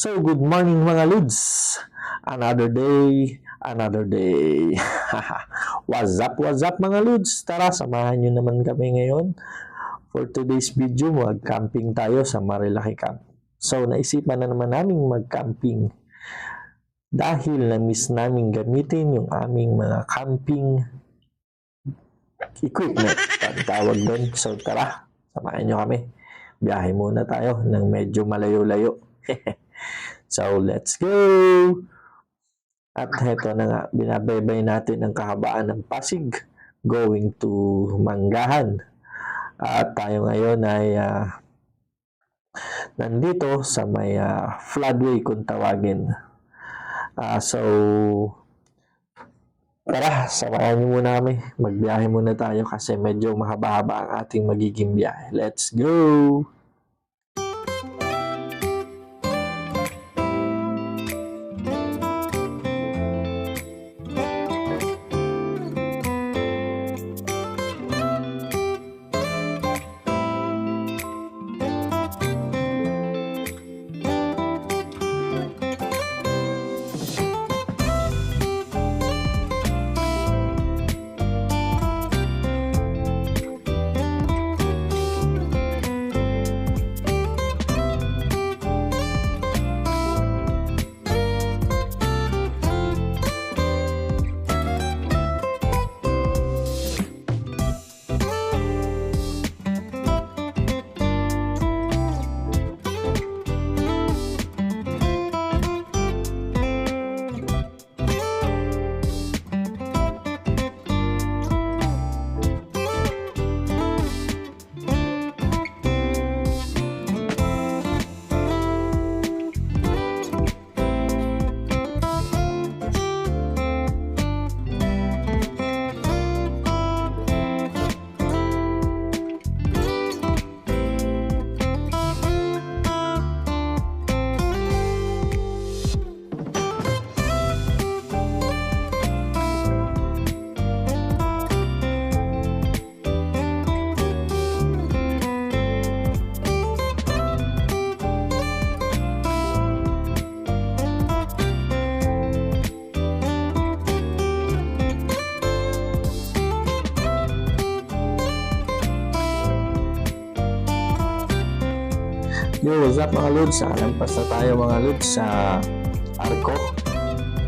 So, good morning mga Ludes. Another day, another day. what's up, what's up mga Ludes? Tara, samahan nyo naman kami ngayon. For today's video, mag-camping tayo sa Marilaki Camp. So, naisipan na naman namin mag-camping dahil na-miss namin gamitin yung aming mga camping equipment. Tawag doon. So, tara, samahan nyo kami. Biyahe muna tayo ng medyo malayo-layo. so, let's go! At heto na nga, binabaybay natin ang kahabaan ng Pasig going to Manggahan. At tayo ngayon ay ah, nandito sa may ah, floodway kung tawagin. Ah, so, tara, samahan niyo muna kami. Magbiyahe muna tayo kasi medyo mahaba-haba ang ating magiging biyahe. Let's go! Yo, what's up mga Lods? Alampas na tayo mga Lods sa Arco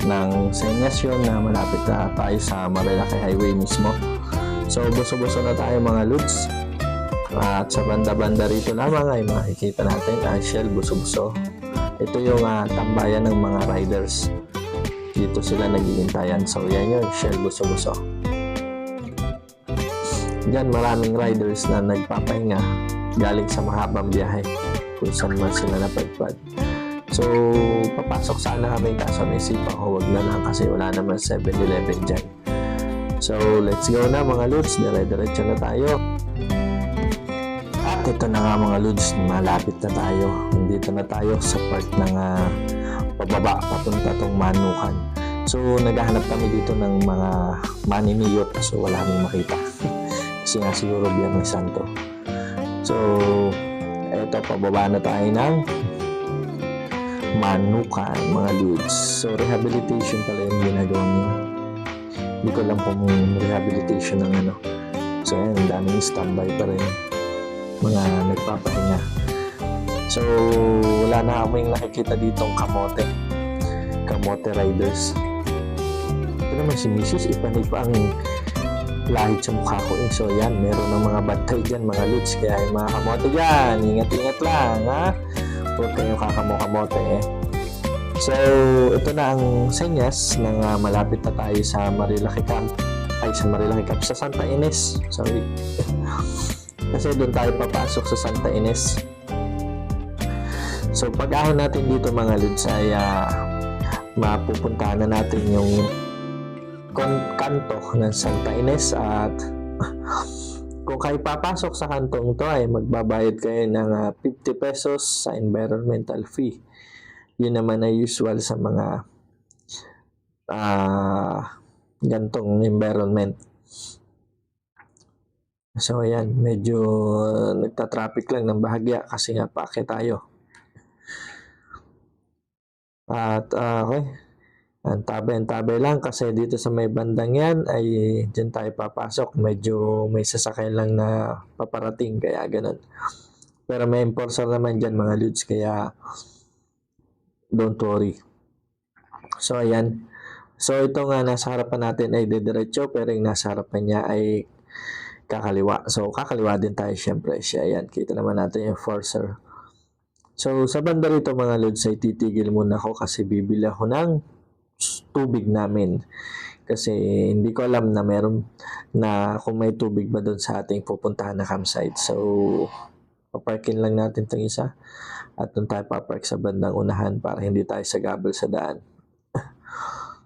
ng Senyas yun na malapit na tayo sa Marilaki Highway mismo. So, buso-buso na tayo mga Lods. At sa banda-banda rito lamang ay makikita natin ang Shell buso-buso. Ito yung ah, tambayan ng mga riders. Dito sila naghihintayan. So, yan yung Shell buso-buso. Diyan maraming riders na nagpapahinga galing sa mahabang biyahe kung saan man sila napadpad. So, papasok sana kami kaso naisipan ko wag na lang kasi wala naman 7-Eleven dyan. So, let's go na mga Lods. Dire-diretso na tayo. At ito na nga mga Lods, malapit na tayo. Dito na tayo sa part ng ah, pababa papunta tong Manukan. So, naghahanap kami dito ng mga maniniyot so wala kaming makita. kasi nga siguro Biyernes Santo. So, eto, pababa na tayo ng manukan, mga dudes. So, rehabilitation pala yung ginagawa niya. Hindi ko lang kung rehabilitation ng ano. So, yan, daming standby pa rin. Mga nagpapahinga. So, wala na kaming nakikita ditong kamote. Kamote riders. Ito naman si Mrs. Ipanay pa ang lahit sa mukha ko eh. So yan, meron ng mga bantay dyan, mga loots. Kaya yung mga kamote dyan, ingat-ingat lang ha. Huwag kayong kakamo-kamote eh. So, ito na ang senyas ng ah, malapit na tayo sa Marilaki Camp. Ay, sa Marilaki Camp. Sa Santa Ines. Sorry. Kasi doon tayo papasok sa Santa Ines. So, pag natin dito mga lods ay ah, mapupuntahan na natin yung kon- kanto ng Santa Ines at kung kayo papasok sa kantong to ay magbabayad kayo ng ah, 50 pesos sa environmental fee. Yun naman ay usual sa mga ah gantong environment. So ayan, medyo nagta-traffic lang ng bahagya kasi nga paake tayo. At ah, okay, antabay-antabay lang kasi dito sa may bandang yan ay dyan tayo papasok. Medyo may sasakyan lang na paparating kaya ganun. Pero may enforcer naman dyan mga ludes kaya don't worry. So ayan. So ito nga nasa harapan natin ay dediretso pero yung nasa harapan niya ay kakaliwa. So kakaliwa din tayo syempre siya. Ayan, kita naman natin yung enforcer. So sa banda rito mga lods ay titigil muna ako kasi bibili ako ng tubig namin. Kasi hindi ko alam na meron na kung may tubig ba doon sa ating pupuntahan na campsite. So paparkin lang natin itong isa at doon tayo papark sa bandang unahan para hindi tayo sagabal sa daan.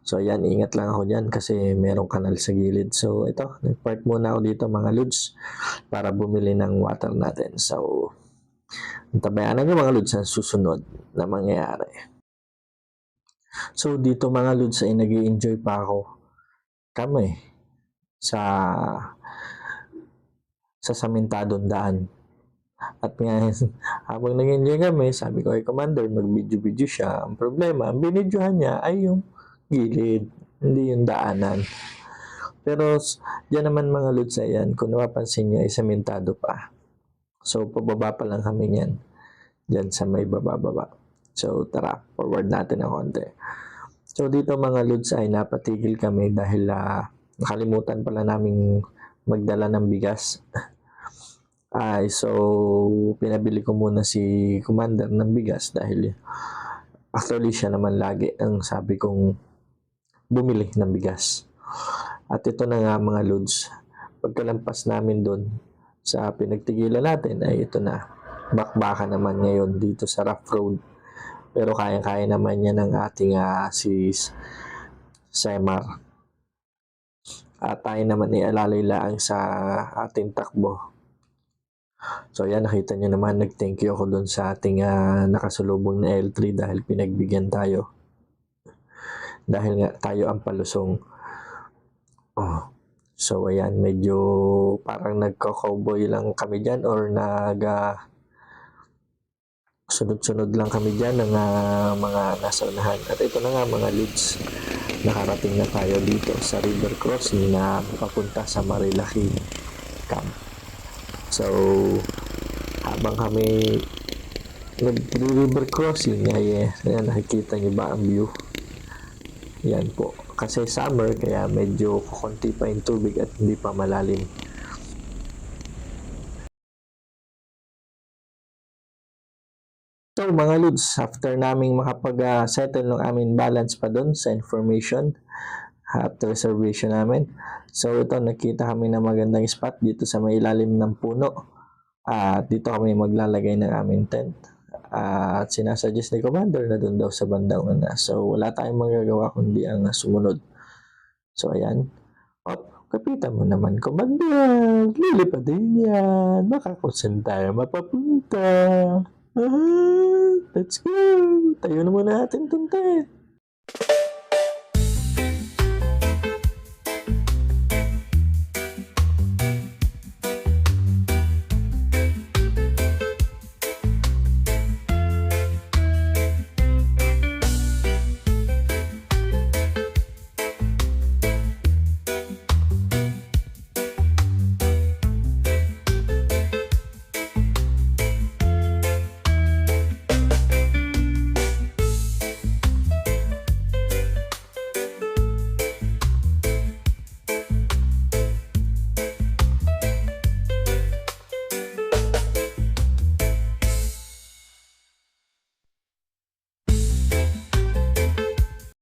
So ayan, ingat lang ako dyan kasi merong kanal sa gilid. So ito, nag-park muna ako dito mga lods para bumili ng water natin. So, tabayanan nyo mga lods ang susunod na mangyayari. So dito mga lods ay nag enjoy pa ako kami sa sa samentadong daan. At nga, habang nag-enjoy kami, sabi ko kay Commander, mag-video-video siya. Ang problema, ang binidyohan niya ay yung gilid, hindi yung daanan. Pero diyan naman mga lods na yan, kung napapansin nyo, ay sementado pa. So, pababa pa lang kami niyan. Diyan sa may baba-baba. So, tara, forward natin ng konti. So, dito mga lods ay napatigil kami dahil ah, nakalimutan pala naming magdala ng bigas. Ay, so, pinabili ko muna si Commander ng bigas dahil actually siya naman lagi ang sabi kong bumili ng bigas. At ito na nga mga lods, pagkalampas namin doon sa pinagtigilan natin ay ito na. Bakbaka naman ngayon dito sa rough road. Pero kaya-kaya naman yan ng ating ah, si Semar. At tayo naman ialalay lang sa ating takbo. So yan, nakita nyo naman, nag-thank you ako doon sa ating ah, nakasulubong na L3 dahil pinagbigyan tayo. Dahil nga tayo ang palusong. Oh. So ayan, medyo parang nagko-cowboy lang kami dyan or nag ah, sunod-sunod lang kami dyan ng ah, mga nasa. At ito na nga mga leads. Nakarating na tayo dito sa river crossing na papunta sa Marilaki Camp. So, habang kami nag-river crossing, ay eh, ayan, nakikita niyo ba ang view? Yan po. Kasi summer, kaya medyo konti pa yung tubig at hindi pa malalim. So mga Lods, after naming makapag-settle ng aming balance pa doon sa information at reservation namin. So ito, nakita kami na magandang spot dito sa may ilalim ng puno. At dito kami maglalagay ng aming tent. At sinasuggest ni Commander na doon daw sa bandang una. So wala tayong magagawa kundi ang sumunod. So ayan. Op, kapitan mo naman, Commander. Lilipad din yan. Baka kung saan mapapunta. Ah, let's go. Tayo na muna natin itong tent.